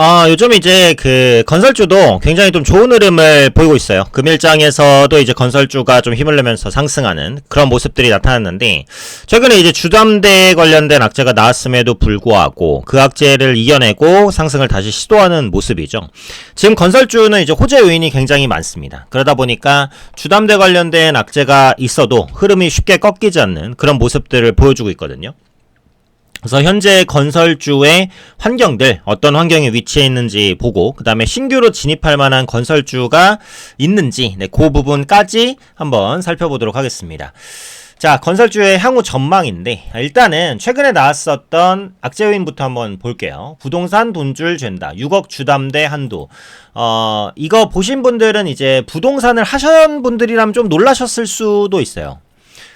아, 요즘 이제 그 건설주도 굉장히 좀 좋은 흐름을 보이고 있어요. 금일장에서도 이제 건설주가 좀 힘을 내면서 상승하는 그런 모습들이 나타났는데, 최근에 이제 주담대 관련된 악재가 나왔음에도 불구하고 그 악재를 이겨내고 상승을 다시 시도하는 모습이죠. 지금 건설주는 이제 호재 요인이 굉장히 많습니다. 그러다 보니까 주담대 관련된 악재가 있어도 흐름이 쉽게 꺾이지 않는 그런 모습들을 보여주고 있거든요. 그래서 현재 건설주의 환경들 어떤 환경에 위치해 있는지 보고 그 다음에 신규로 진입할 만한 건설주가 있는지 네, 그 부분까지 한번 살펴보도록 하겠습니다. 자 건설주의 향후 전망인데 일단은 최근에 나왔었던 악재 요인부터 한번 볼게요. 부동산 돈줄 잰다. 6억 주담대 한도. 어 이거 보신 분들은 이제 부동산을 하신 분들이라면 좀 놀라셨을 수도 있어요.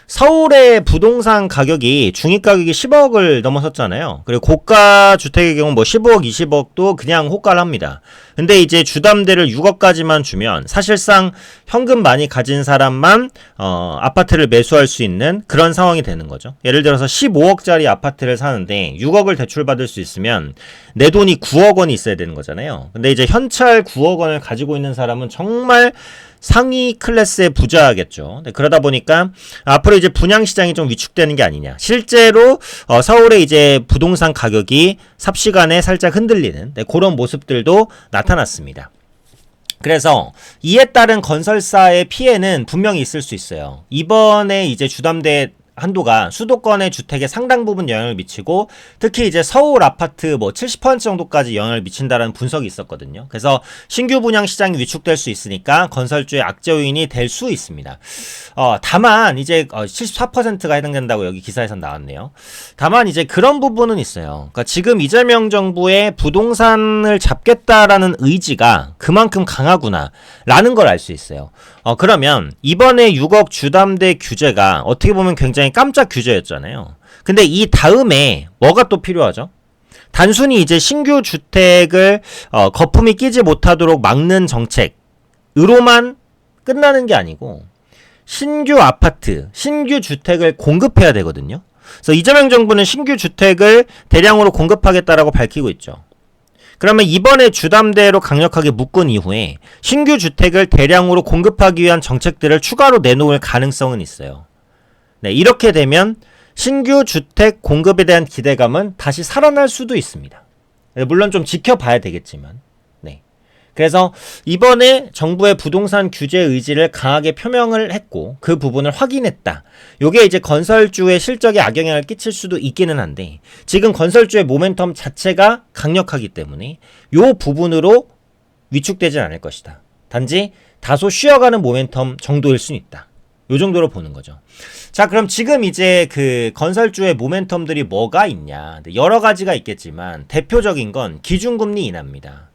서울의 부동산 가격이 중위 가격이 10억을 넘어섰잖아요. 그리고 고가 주택의 경우 뭐 15억, 20억도 그냥 호가를 합니다. 근데 이제 주담대를 6억까지만 주면 사실상 현금 많이 가진 사람만 어, 아파트를 매수할 수 있는 그런 상황이 되는 거죠. 예를 들어서 15억짜리 아파트를 사는데 6억을 대출받을 수 있으면 내 돈이 9억 원이 있어야 되는 거잖아요. 근데 이제 현찰 9억 원을 가지고 있는 사람은 정말 상위 클래스의 부자겠죠. 네, 그러다 보니까 앞으로 이제 분양 시장이 좀 위축되는 게 아니냐. 실제로 어, 서울의 이제 부동산 가격이 삽시간에 살짝 흔들리는 네, 그런 모습들도 나타났습니다. 그래서 이에 따른 건설사의 피해는 분명히 있을 수 있어요. 이번에 이제 주담대 한도가 수도권의 주택에 상당 부분 영향을 미치고 특히 이제 서울 아파트 뭐 70% 정도까지 영향을 미친다라는 분석이 있었거든요. 그래서 신규 분양 시장이 위축될 수 있으니까 건설주의 악재 요인이 될 수 있습니다. 어, 다만 이제 어, 74%가 해당된다고 여기 기사에서 나왔네요. 다만 이제 그런 부분은 있어요. 그러니까 지금 이재명 정부의 부동산을 잡겠다라는 의지가 그만큼 강하구나라는 걸 알 수 있어요. 어, 그러면 이번에 6억 주담대 규제가 어떻게 보면 굉장히 깜짝 규제였잖아요. 근데 이 다음에 뭐가 또 필요하죠? 단순히 이제 신규 주택을 어, 거품이 끼지 못하도록 막는 정책으로만 끝나는 게 아니고 신규 아파트, 신규 주택을 공급해야 되거든요. 그래서 이재명 정부는 신규 주택을 대량으로 공급하겠다라고 밝히고 있죠. 그러면 이번에 주담대로 강력하게 묶은 이후에 신규 주택을 대량으로 공급하기 위한 정책들을 추가로 내놓을 가능성은 있어요. 네, 이렇게 되면 신규 주택 공급에 대한 기대감은 다시 살아날 수도 있습니다. 네, 물론 좀 지켜봐야 되겠지만. 네. 그래서 이번에 정부의 부동산 규제 의지를 강하게 표명을 했고 그 부분을 확인했다. 요게 이제 건설주의 실적에 악영향을 끼칠 수도 있기는 한데 지금 건설주의 모멘텀 자체가 강력하기 때문에 요 부분으로 위축되진 않을 것이다. 단지 다소 쉬어가는 모멘텀 정도일 수 있다. 요 정도로 보는 거죠. 자, 그럼 지금 이제 그 건설주의 모멘텀들이 뭐가 있냐. 여러 가지가 있겠지만 대표적인 건 기준금리 인하입니다.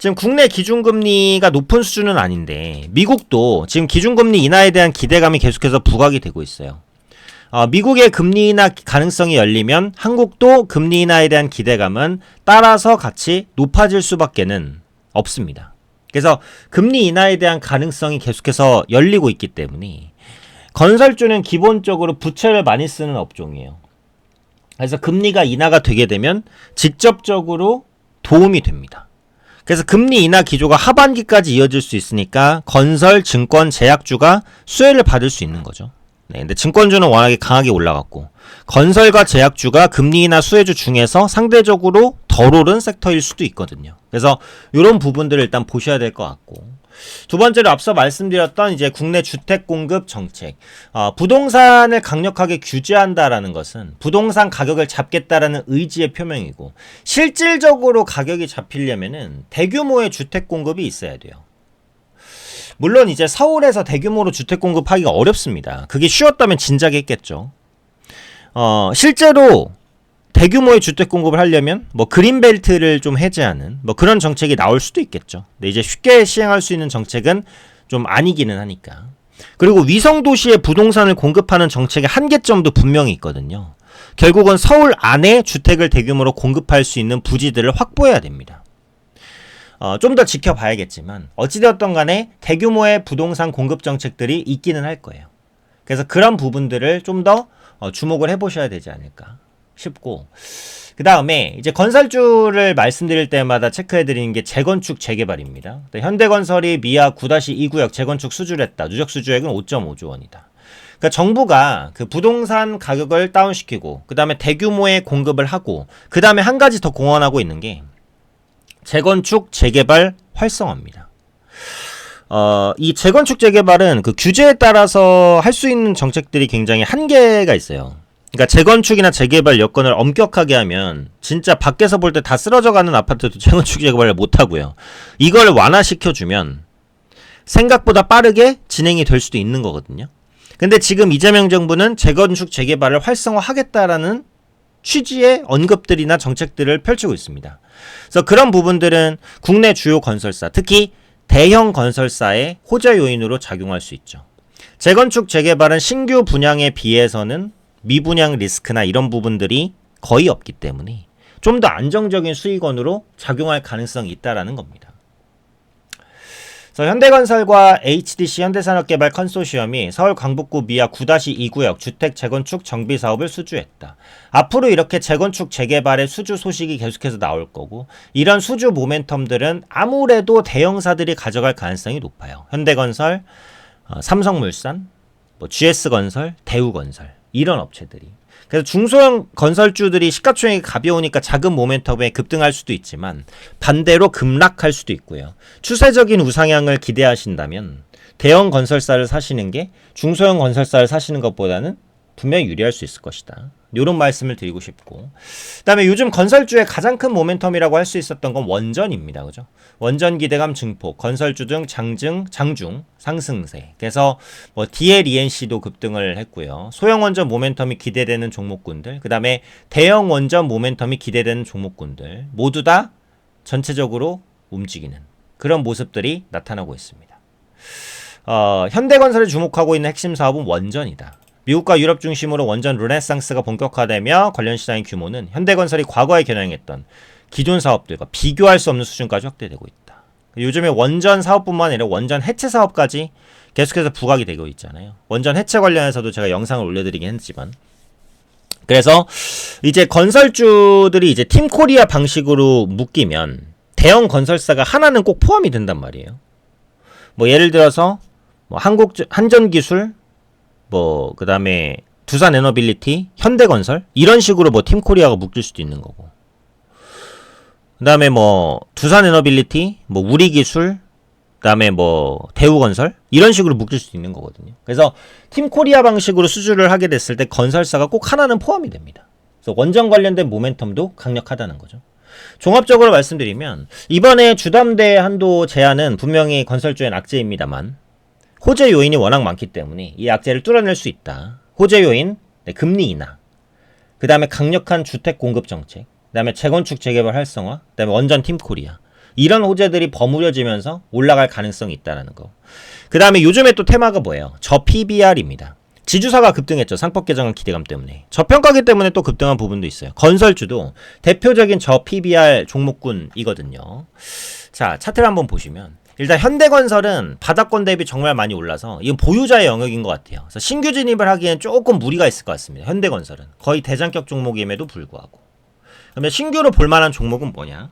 지금 국내 기준금리가 높은 수준은 아닌데 미국도 지금 기준금리 인하에 대한 기대감이 계속해서 부각이 되고 있어요. 어, 미국의 금리 인하 가능성이 열리면 한국도 금리 인하에 대한 기대감은 따라서 같이 높아질 수밖에는 없습니다. 그래서 금리 인하에 대한 가능성이 계속해서 열리고 있기 때문에 건설주는 기본적으로 부채를 많이 쓰는 업종이에요. 그래서 금리가 인하가 되게 되면 직접적으로 도움이 됩니다. 그래서 금리 인하 기조가 하반기까지 이어질 수 있으니까 건설, 증권, 제약주가 수혜를 받을 수 있는 거죠. 네, 근데 증권주는 워낙에 강하게 올라갔고 건설과 제약주가 금리 인하 수혜주 중에서 상대적으로 덜 오른 섹터일 수도 있거든요. 그래서 이런 부분들을 일단 보셔야 될 것 같고 두 번째로 앞서 말씀드렸던 이제 국내 주택 공급 정책. 어, 부동산을 강력하게 규제한다라는 것은 부동산 가격을 잡겠다라는 의지의 표명이고 실질적으로 가격이 잡히려면은 대규모의 주택 공급이 있어야 돼요. 물론 이제 서울에서 대규모로 주택 공급하기가 어렵습니다. 그게 쉬웠다면 진작에 했겠죠. 어, 실제로 대규모의 주택 공급을 하려면 뭐 그린벨트를 좀 해제하는 뭐 그런 정책이 나올 수도 있겠죠. 근데 이제 쉽게 시행할 수 있는 정책은 좀 아니기는 하니까. 그리고 위성 도시의 부동산을 공급하는 정책의 한계점도 분명히 있거든요. 결국은 서울 안에 주택을 대규모로 공급할 수 있는 부지들을 확보해야 됩니다. 어, 좀 더 지켜봐야겠지만 어찌되었던 간에 대규모의 부동산 공급 정책들이 있기는 할 거예요. 그래서 그런 부분들을 좀더 어, 주목을 해보셔야 되지 않을까. 싶고 그 다음에 이제 건설주를 말씀드릴 때마다 체크해드리는 게 재건축 재개발입니다. 현대건설이 미아 9-2구역 재건축 수주를 했다. 누적 수주액은 5.5조 원이다. 그러니까 정부가 그 부동산 가격을 다운시키고 그 다음에 대규모의 공급을 하고 그 다음에 한 가지 더 공헌하고 있는 게 재건축 재개발 활성화입니다. 어, 이 재건축 재개발은 그 규제에 따라서 할 수 있는 정책들이 굉장히 한계가 있어요. 그러니까 재건축이나 재개발 여건을 엄격하게 하면 진짜 밖에서 볼 때 다 쓰러져 가는 아파트도 재건축 재개발을 못 하고요. 이걸 완화시켜 주면 생각보다 빠르게 진행이 될 수도 있는 거거든요. 근데 지금 이재명 정부는 재건축 재개발을 활성화하겠다라는 취지의 언급들이나 정책들을 펼치고 있습니다. 그래서 그런 부분들은 국내 주요 건설사, 특히 대형 건설사의 호재 요인으로 작용할 수 있죠. 재건축 재개발은 신규 분양에 비해서는 미분양 리스크나 이런 부분들이 거의 없기 때문에 좀 더 안정적인 수익원으로 작용할 가능성이 있다라는 겁니다. 그래서 현대건설과 HDC 현대산업개발 컨소시엄이 서울 강북구 미아 9-2구역 주택 재건축 정비 사업을 수주했다. 앞으로 이렇게 재건축 재개발의 수주 소식이 계속해서 나올 거고 이런 수주 모멘텀들은 아무래도 대형사들이 가져갈 가능성이 높아요. 현대건설, 어, 삼성물산, 뭐 GS건설, 대우건설 이런 업체들이 그래서 중소형 건설주들이 시가총액이 가벼우니까 작은 모멘텀에 급등할 수도 있지만 반대로 급락할 수도 있고요. 추세적인 우상향을 기대하신다면 대형 건설사를 사시는 게 중소형 건설사를 사시는 것보다는 분명히 유리할 수 있을 것이다. 이런 말씀을 드리고 싶고 그다음에 요즘 건설주의 가장 큰 모멘텀이라고 할 수 있었던 건 원전입니다. 그죠? 원전 기대감 증폭, 건설주 등 장증, 장중 상승세. 그래서 뭐 DLENC도 급등을 했고요. 소형 원전 모멘텀이 기대되는 종목군들, 그다음에 대형 원전 모멘텀이 기대되는 종목군들 모두 다 전체적으로 움직이는 그런 모습들이 나타나고 있습니다. 어, 현대건설이 주목하고 있는 핵심 사업은 원전이다. 미국과 유럽 중심으로 원전 르네상스가 본격화되며 관련 시장의 규모는 현대건설이 과거에 겨냥했던 기존 사업들과 비교할 수 없는 수준까지 확대되고 있다. 요즘에 원전 사업뿐만 아니라 원전 해체 사업까지 계속해서 부각이 되고 있잖아요. 원전 해체 관련해서도 제가 영상을 올려드리긴 했지만 그래서 이제 건설주들이 이제 팀 코리아 방식으로 묶이면 대형 건설사가 하나는 꼭 포함이 된단 말이에요. 뭐 예를 들어서 뭐 한국 한전기술 뭐 그다음에 두산 에너빌리티, 현대건설 이런 식으로 뭐 팀코리아가 묶일 수도 있는 거고. 그다음에 뭐 두산 에너빌리티, 뭐 우리기술, 그다음에 뭐 대우건설 이런 식으로 묶일 수도 있는 거거든요. 그래서 팀코리아 방식으로 수주를 하게 됐을 때 건설사가 꼭 하나는 포함이 됩니다. 그래서 원전 관련된 모멘텀도 강력하다는 거죠. 종합적으로 말씀드리면 이번에 주담대 한도 제한은 분명히 건설주의 악재입니다만 호재 요인이 워낙 많기 때문에 이 악재를 뚫어낼 수 있다. 호재 요인, 네, 금리 인하, 그 다음에 강력한 주택 공급 정책, 그 다음에 재건축 재개발 활성화, 그 다음에 원전 팀 코리아 이런 호재들이 버무려지면서 올라갈 가능성이 있다라는 거. 그 다음에 요즘에 또 테마가 뭐예요? 저 PBR입니다. 지주사가 급등했죠. 상법 개정안 기대감 때문에. 저평가기 때문에 또 급등한 부분도 있어요. 건설주도 대표적인 저 PBR 종목군이거든요. 자, 차트를 한번 보시면 일단 현대건설은 바닥권 대비 정말 많이 올라서 이건 보유자의 영역인 것 같아요. 그래서 신규 진입을 하기엔 조금 무리가 있을 것 같습니다. 현대건설은 거의 대장격 종목임에도 불구하고. 그러면 신규로 볼만한 종목은 뭐냐?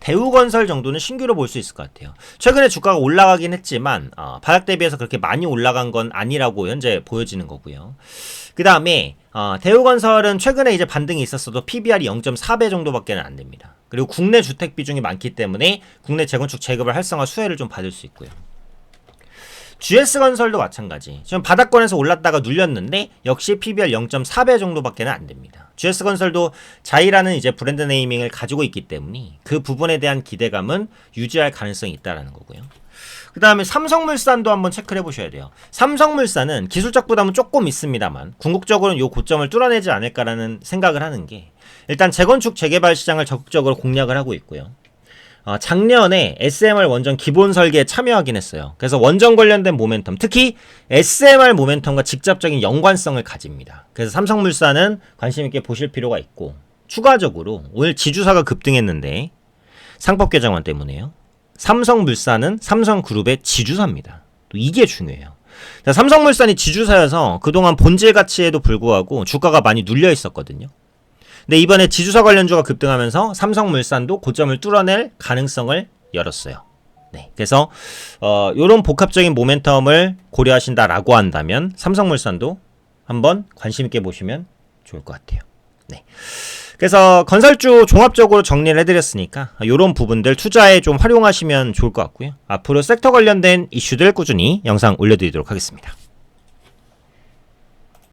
대우건설 정도는 신규로 볼 수 있을 것 같아요. 최근에 주가가 올라가긴 했지만 어, 바닥 대비해서 그렇게 많이 올라간 건 아니라고 현재 보여지는 거고요. 그 다음에 어, 대우건설은 최근에 이제 반등이 있었어도 PBR이 0.4배 정도밖에 안 됩니다. 그리고 국내 주택 비중이 많기 때문에 국내 재건축 재급을 활성화 수혜를 좀 받을 수 있고요. GS건설도 마찬가지. 지금 바닥권에서 올랐다가 눌렸는데 역시 PBR 0.4배 정도밖에 안 됩니다. GS건설도 자이라는 이제 브랜드 네이밍을 가지고 있기 때문에 그 부분에 대한 기대감은 유지할 가능성이 있다라는 거고요. 그 다음에 삼성물산도 한번 체크를 해보셔야 돼요. 삼성물산은 기술적 부담은 조금 있습니다만 궁극적으로는 이 고점을 뚫어내지 않을까라는 생각을 하는 게 일단 재건축 재개발 시장을 적극적으로 공략을 하고 있고요. 어, 작년에 SMR 원전 기본 설계에 참여하긴 했어요. 그래서 원전 관련된 모멘텀, 특히 SMR 모멘텀과 직접적인 연관성을 가집니다. 그래서 삼성물산은 관심 있게 보실 필요가 있고 추가적으로 오늘 지주사가 급등했는데 상법 개정안 때문에요. 삼성물산은 삼성그룹의 지주사입니다. 또 이게 중요해요. 자, 삼성물산이 지주사여서 그동안 본질 가치에도 불구하고 주가가 많이 눌려 있었거든요. 근데 이번에 지주사 관련주가 급등하면서 삼성물산도 고점을 뚫어낼 가능성을 열었어요. 네. 그래서 어 요런 복합적인 모멘텀을 고려하신다라고 한다면 삼성물산도 한번 관심 있게 보시면 좋을 것 같아요. 네. 그래서 건설주 종합적으로 정리를 해드렸으니까 이런 부분들 투자에 좀 활용하시면 좋을 것 같고요. 앞으로 섹터 관련된 이슈들 꾸준히 영상 올려드리도록 하겠습니다.